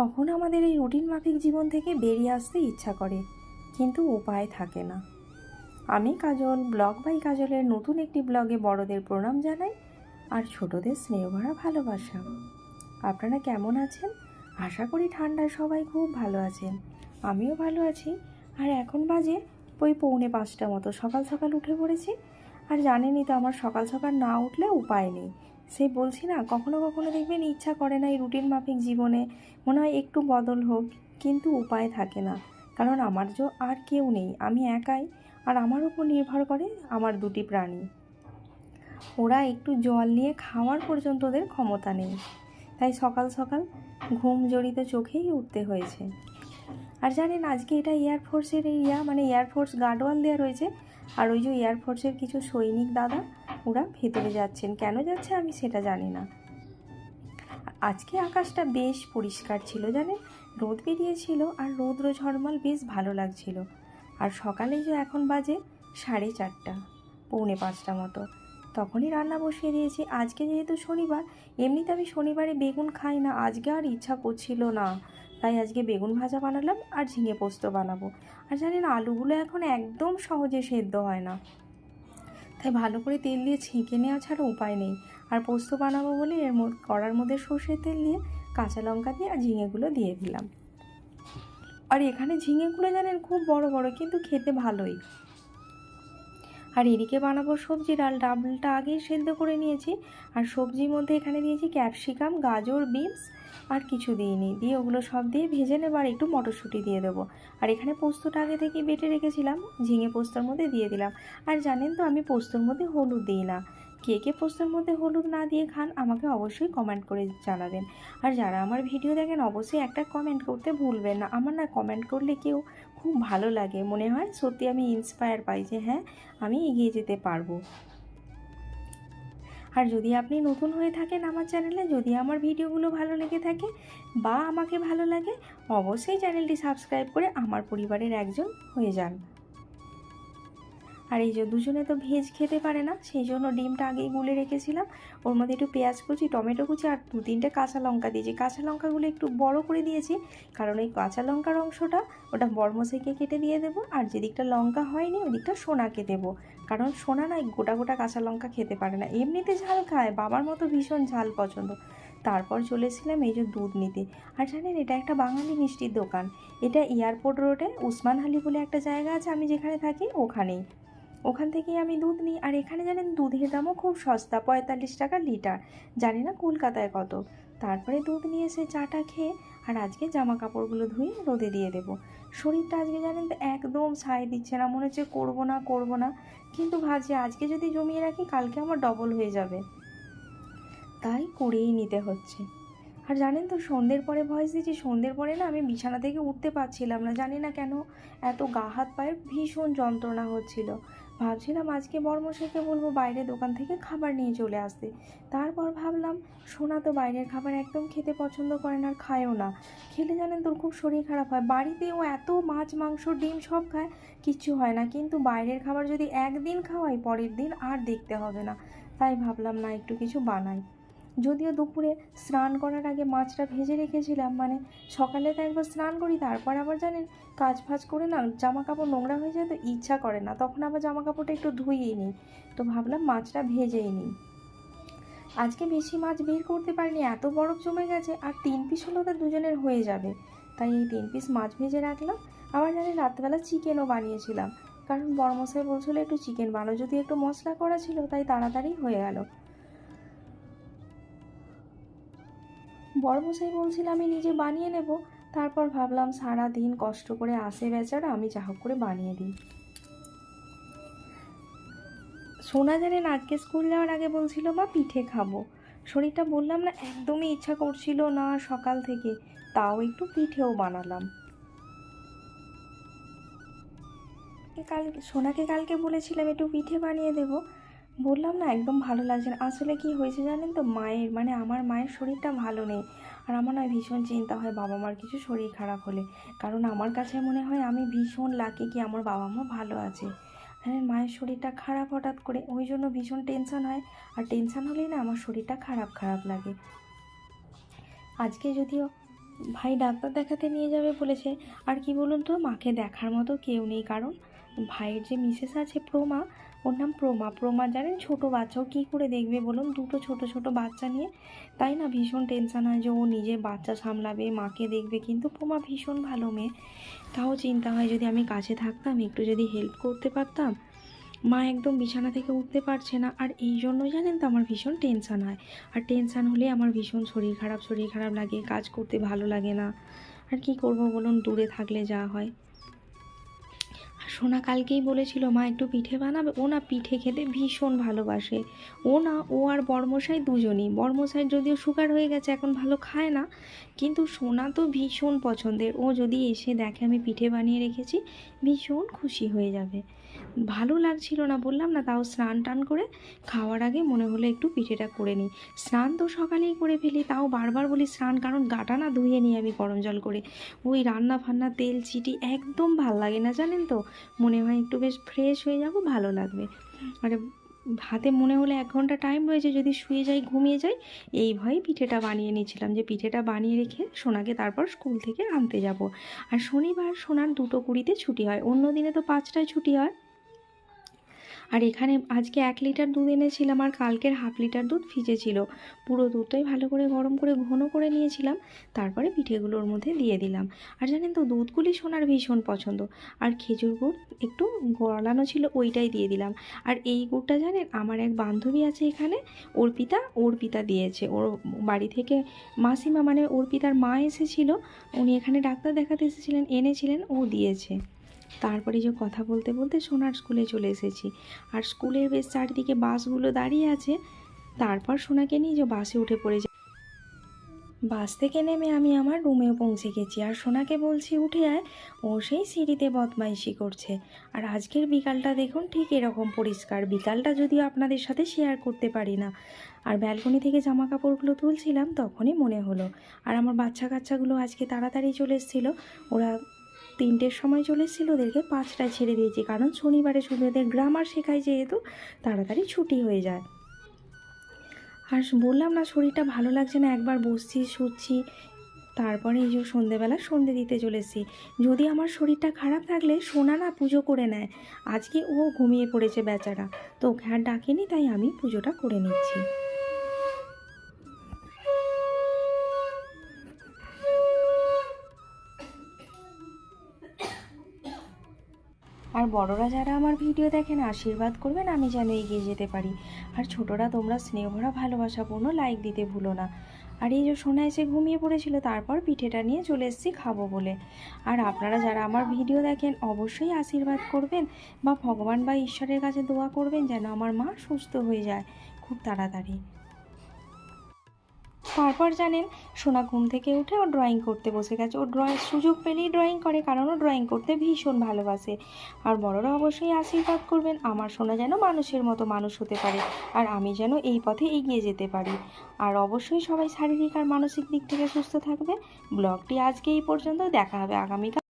কখন আমাদের এই রুটিন মাফিক জীবন থেকে বেরিয়ে আসতে ইচ্ছা করে, কিন্তু উপায় থাকে না। আমি কাজল, ব্লগ বাই কাজলের নতুন একটি ব্লগে বড়দের প্রণাম জানাই আর ছোটদের স্নেহভরা ভালোবাসা। আপনারা কেমন আছেন? আশা করি ঠান্ডায় সবাই খুব ভালো আছেন। আমিও ভালো আছি। আর এখন বাজে, ওই পৌনে পাঁচটা মতো। সকাল সকাল উঠে পড়েছি। আর জানেনই তো আমার সকাল সকাল না উঠলে উপায় নেই। সেই বলছি না, কখনো কখনো দেখবেন ইচ্ছা করে না এই রুটিন মাফিক জীবনে, মনে হয় একটু বদল হোক, কিন্তু উপায় থাকে না। কারণ আমার যে আর কেউ নেই, আমি একাই, আর আমার উপর নির্ভর করে আমার দুটি প্রাণী। ওরা একটু জল নিয়ে খাওয়ার পর্যন্ত ওদের ক্ষমতা নেই। তাই সকাল সকাল ঘুম জড়িত চোখেই উঠতে হয়েছে। আর জানেন, আজকে এটা এয়ারফোর্সের এরিয়া মানে এয়ারফোর্স গার্ডওয়াল দেওয়া রয়েছে, আর ওই যে এয়ারফোর্সের কিছু সৈনিক দাদা ওরা ভেতরে যাচ্ছেন। কেন যাচ্ছে আমি সেটা জানি না। আজকে আকাশটা বেশ পরিষ্কার ছিল জানেন? রোদ বেরিয়েছিল আর রৌদ্র ঝলমল বেশ ভালো লাগছিল। আর সকালে যে এখন বাজে সাড়ে চারটা, পৌনে পাঁচটা মতো। তখনই রান্না বসিয়ে দিয়েছি। আজকে যেহেতু শনিবার, এমনিতে আমি শনিবারে বেগুন খাই না। আজকে আর ইচ্ছা করছিল না। তাই আজকে বেগুন ভাজা বানালাম আর ঝিঙে পোস্ত বানাবো। আর জানেন, আলুগুলো এখন একদম সহজে সেদ্ধ হয় না। তাই ভালো করে তেল দিয়ে ছেঁকে নেওয়া ছাড়া উপায় নেই। আর পোস্ত বানাবো বলে এর কড়ার মধ্যে সর্ষের তেল দিয়ে কাঁচা লঙ্কা দিয়ে আর ঝিঙেগুলো দিয়ে দিলাম। আর এখানে ঝিঙেগুলো জানেন খুব বড় বড়, কিন্তু খেতে ভালোই। আর এদিকে বানাবো সবজি ডাল। ডালটা আগেই সেদ্ধ করে নিয়েছি। আর সবজির মধ্যে এখানে দিয়েছি ক্যাপসিকাম, গাজর, বিনস আর কিছু দিইনি। দিয়ে ওগুলো সব দিয়ে ভেজে নেব আর একটু মটরশুঁটি দিয়ে দেবো। আর এখানে পোস্তটা আগে থেকে বেটে রেখেছিলাম, ঝিঙে পোস্তর মধ্যে দিয়ে দিলাম। আর জানেন তো, আমি পোস্তর মধ্যে হলুদ দিই না। কে কে পোস্তর মধ্যে হলুদ না দিয়ে খান, আমাকে অবশ্যই কমেন্ট করে জানাবেন। আর যারা আমার ভিডিও দেখেন, অবশ্যই একটা কমেন্ট করতে ভুলবেন না। আমার না কমেন্ট করলে কেউ খুব ভালো লাগে। মনে হয় সত্যি আমি ইন্সপায়ার পাই যে হ্যাঁ আমি এগিয়ে যেতে পারব। আর যদি আপনি নতুন হয়ে থাকেন আমার চ্যানেলে, যদি আমার ভিডিওগুলো ভালো লেগে থাকে বা আমাকে ভালো লাগে, অবশ্যই চ্যানেলটি সাবস্ক্রাইব করে আমার পরিবারের একজন হয়ে যান। আর এই যে দুজনে তো ভেজ খেতে পারে না, সেই জন্য ডিমটা আগেই গুলে রেখেছিলাম। ওর মধ্যে একটু পেঁয়াজ কুচি, টমেটো কুচি আর দু তিনটে কাঁচা লঙ্কা দিয়েছি। কাঁচা লঙ্কাগুলো একটু বড় করে দিয়েছি, কারণ এই কাঁচা লঙ্কার অংশটা ওটা বর্মশাইকে কেটে দিয়ে দেবো, আর যেদিকটা লঙ্কা হয়নি ওই দিকটা সোনাকে দেবো। কারণ সোনা না গোটা গোটা কাঁচা লঙ্কা খেতে পারে না। এমনিতে ঝাল খায়, বাবার মতো ভীষণ ঝাল পছন্দ। তারপর চলেছিলাম এই যে দুধ নিতে। আর জানেন, এটা একটা বাঙালি মিষ্টির দোকান। এটা এয়ারপোর্ট রোডে, উসমান হালি বলে একটা জায়গা আছে, আমি যেখানে থাকি ওখানেই। ওখান থেকেই আমি দুধ নিই। আর এখানে জানেন, দুধের দামও খুব সস্তা, পঁয়তাল্লিশ টাকা লিটার। জানি না কলকাতায় কত। তারপরে দুধ নিয়ে এসে চাটা খেয়ে, আর আজকে জামা কাপড়গুলো ধুয়ে রোদে দিয়ে দেবো। শরীরটা আজকে জানেন তো একদম ছাই দিচ্ছে না, মনে হচ্ছে করব না করব না। কিন্তু ভাজি, আজকে যদি জমিয়ে রাখি, কালকে আমার ডবল হয়ে যাবে। তাই করেই নিতে হচ্ছে। আর জানেন তো, সন্ধ্যের পরে ভয়েস দিচ্ছি, সন্ধ্যের পরে না আমি বিছানা থেকে উঠতে পারছিলাম না, জানি না কেন এত গা হাত পায়ে ভীষণ যন্ত্রণা হচ্ছিল। ভাবছিলাম আজকে বর্মশাইকে বলব বাইরে দোকান থেকে খাবার নিয়ে চলে আসতে। তারপর ভাবলাম, সোনা তো বাইরের খাবার একদম খেতে পছন্দ করে না আর খায়ও না। খেলে জানেন তোর খুব শরীর খারাপ হয়। বাড়িতে ও এত মাছ, মাংস, ডিম সব খায়, কিচ্ছু হয় না। কিন্তু বাইরের খাবার যদি একদিন খাওয়াই, পরের দিন আর দেখতে হবে না। তাই ভাবলাম, না, একটু কিছু বানাই। যদিও দুপুরে স্নান করার আগে মাছটা ভেজে রেখেছিলাম মানে সকালে তো একবার স্নান করি, তারপর আবার জানেন কাজ ফাজ করে না জামা কাপড় নোংরা হয়ে যায় তো ইচ্ছা করে না, তখন আবার জামা কাপড়টা একটু ধুইয়ে নিই। তো ভাবলাম মাছটা ভেজেই নিই। আজকে বেশি মাছ বের করতে পারিনি, এত বরফ জমে গেছে, আর তিন পিস হলেও তো দুজনের হয়ে যাবে। তাই এই তিন পিস মাছ ভেজে রাখলাম, আবার জানি রাত্রেবেলা চিকেনও বানিয়েছিলাম। কারণ বড়মশাই বলছিল একটু চিকেন বানো, যদি একটু মশলা করা ছিল তাই তাড়াতাড়ি হয়ে গেল। বড়মশাই বলছিল, আমি নিজে বানিয়ে নেব। তারপর ভাবলাম, সারা দিন কষ্ট করে আসে বেচারা, আমি যা করে বানিয়ে দিই। সোনা জানেন আজকে স্কুল যাওয়ার আগে বলছিল, মা, পিঠে খাব। শরীরটা বললাম না, একদমই ইচ্ছা করছিল না সকাল থেকে, তাও একটু পিঠেও বানালাম। কাল সোনাকে কালকে বলেছিলাম, একটু পিঠে বানিয়ে দেবো। বললাম না, একদম ভালো লাগছে না। আসলে কি হয়েছে জানেন তো, মায়ের মানে আমার মায়ের শরীরটা ভালো নেই। আর আমার নয়, ভীষণ চিন্তা হয় বাবা মার কিছু শরীর খারাপ হলে। কারণ আমার কাছে মনে হয় আমি ভীষণ লাকি কি আমার বাবা মা ভালো আছে। হ্যাঁ মায়ের শরীরটা খারাপ হঠাৎ করে, ওই জন্য ভীষণ টেনশন হয়। আর টেনশন হলেই না আমার শরীরটা খারাপ খারাপ লাগে। আজকে যদিও ভাই ডাক্তার দেখাতে নিয়ে যাবে বলেছে। আর কি বলুন তো, মাকে দেখার মতো কেউ নেই কারণ ভাইয়ের যে মিসেস আছে প্রমা, ওর নাম প্রমা। প্রমা জানেন ছোট বাচ্চা, ও কী করে দেখবে বলুন? দুটো ছোট ছোট বাচ্চা নিয়ে। তাই না ভীষণ টেনশন হয় যে ও নিজে বাচ্চা সামলাবে, মাকে দেখবে। কিন্তু প্রমা ভীষণ ভালো মেয়ে। তাও চিন্তা হয় যদি আমি কাছে থাকতাম, একটু যদি হেল্প করতে পারতাম মা একদম বিছানা থেকে উঠতে পারছে না। আর এই জন্য জানেন তো আমার ভীষণ টেনশান হয়। আর টেনশান হলে আমার ভীষণ শরীর খারাপ শরীর খারাপ লাগে, কাজ করতে ভালো লাগে না। আর কি করব বলুন, দূরে থাকলে যা হয়। আর সোনা কালকেই বলেছিল, মা, একটু পিঠে বানাবে? ও না, পিঠে খেতে ভীষণ ভালোবাসে। ও না, ও আর বর্মশাই দুজনই। বর্মশাই যদিও সুগার হয়ে গেছে, এখন ভালো খায় না। কিন্তু সোনা তো ভীষণ পছন্দের। ও যদি এসে দেখে আমি পিঠে বানিয়ে রেখেছি, ভীষণ খুশি হয়ে যাবে। ভালো লাগছিল না, বললাম, না, তাও স্নান টান করে খাওয়ার আগে মনে হলো একটু পিঠেটা করে নিই। স্নান তো সকালেই করে ফেলি, তাও বারবার বলি স্নান, কারণ গাটা না ধুয়ে নিই আমি গরম জল করে। ওই রান্না ফান্না তেল চিটি একদম ভালো লাগে না, জানেন তো? মনে হয় একটু বেশ ফ্রেশ হয়ে যাব, ভালো লাগবে। আর হাতে মনে হলে এক ঘণ্টা টাইম রয়েছে, যদি শুয়ে যাই, ঘুমিয়ে যাই, এই ভয়ে পিঠেটা বানিয়ে নিয়েছিলাম যে পিঠেটা বানিয়ে রেখে সোনাকে তারপর স্কুল থেকে আনতে যাব। আর শনিবার সোনার দুটো কুড়িতে ছুটি হয়, অন্য দিনে তো পাঁচটায় ছুটি হয়। আর এখানে আজকে এক লিটার দুধ এনেছিলাম আর কালকের হাফ লিটার দুধ ফ্রিজে ছিল। পুরো দুধটাই ভালো করে গরম করে ঘন করে নিয়েছিলাম। তারপরে পিঠেগুলোর মধ্যে দিয়ে দিলাম। আর জানেন তো, দুধগুলি সোনার ভীষণ পছন্দ। আর খেজুর গুড় একটু গলানো ছিল ওইটাই দিয়ে দিলাম। আর এই গুড়টা জানেন, আমার এক বান্ধবী আছে এখানে, অর্পিতা অর্পিতা দিয়েছে। ওর বাড়ি থেকে মাসিমা মানে অর্পিতার মা এসেছিল, উনি এখানে ডাক্তার দেখাতে এসেছিলেন, এনেছিলেন, ও দিয়েছে। তারপরে যে কথা বলতে বলতে সোনার স্কুলে চলে এসেছি। আর স্কুলের বেশ চারিদিকে বাসগুলো দাঁড়িয়ে আছে। তারপর সোনাকে নিয়ে যে বাসে উঠে পড়ে যায়। বাস থেকে নেমে আমি আমার রুমেও পৌঁছে গেছি আর সোনাকে বলছি, উঠে আয়। ও সেই সিঁড়িতে বদমাইশি করছে। আর আজকের বিকালটা দেখুন ঠিক এরকম পরিষ্কার। বিকালটা যদিও আপনাদের সাথে শেয়ার করতে পারি না। আর ব্যালকনি থেকে জামা কাপড়গুলো তুলছিলাম, তখনই মনে হলো। আর আমার বাচ্চা কাচ্চাগুলো আজকে তাড়াতাড়ি চলে এসেছিল। ওরা তিনটের সময় চলে এসেছিল ওদেরকে পাঁচটায় ছেড়ে দিয়েছি। কারণ শনিবারে শুধু ওদের গ্রামার শেখায় যেহেতু, তাড়াতাড়ি ছুটি হয়ে যায়। আর বললাম না, শরীরটা ভালো লাগছে না, একবার বসছি, শুচ্ছি। তারপরে এই যে সন্ধেবেলা সন্ধে দিতে চলে এসেছি যদি আমার শরীরটা খারাপ থাকলে সোনা না পুজো করে নেয়। আজকে ও ঘুমিয়ে পড়েছে বেচারা। তো ওকে আর ডাকিনি, তাই আমি পুজোটা করে নিচ্ছি। আর বড়রা যারা আমার ভিডিও দেখেন, আশীর্বাদ করবেন আমি যেন এগিয়ে যেতে পারি। আর ছোটরা তোমরা স্নেহভরা ভালোবাসাপূর্ণ লাইক দিতে ভুলো না। আর এই যে সোনা এসে ঘুমিয়ে পড়েছিল, তারপর পিঠেটা নিয়ে চলে এসেছি খাব বলে। আর আপনারা যারা আমার ভিডিও দেখেন, অবশ্যই আশীর্বাদ করবেন বা ভগবান বা ঈশ্বরের কাছে দোয়া করবেন যেন আমার মা সুস্থ হয়ে যায় খুব তাড়াতাড়ি। তারপর জানেন, সোনা ঘুম থেকে উঠে ও ড্রয়িং করতে বসে গেছে। ও ড্রয়িং সুযোগ পেলেই ড্রয়িং করে, কারণ ও ড্রয়িং করতে ভীষণ ভালোবাসে। আর বড়রা অবশ্যই আশীর্বাদ করবেন, আমার সোনা যেন মানুষের মতো মানুষ হতে পারে, আর আমি যেন এই পথে এগিয়ে যেতে পারি। আর অবশ্যই সবাই শারীরিক আর মানসিক দিক থেকে সুস্থ থাকবে ব্লগটি আজকে এই পর্যন্ত, দেখা হবে আগামীকাল।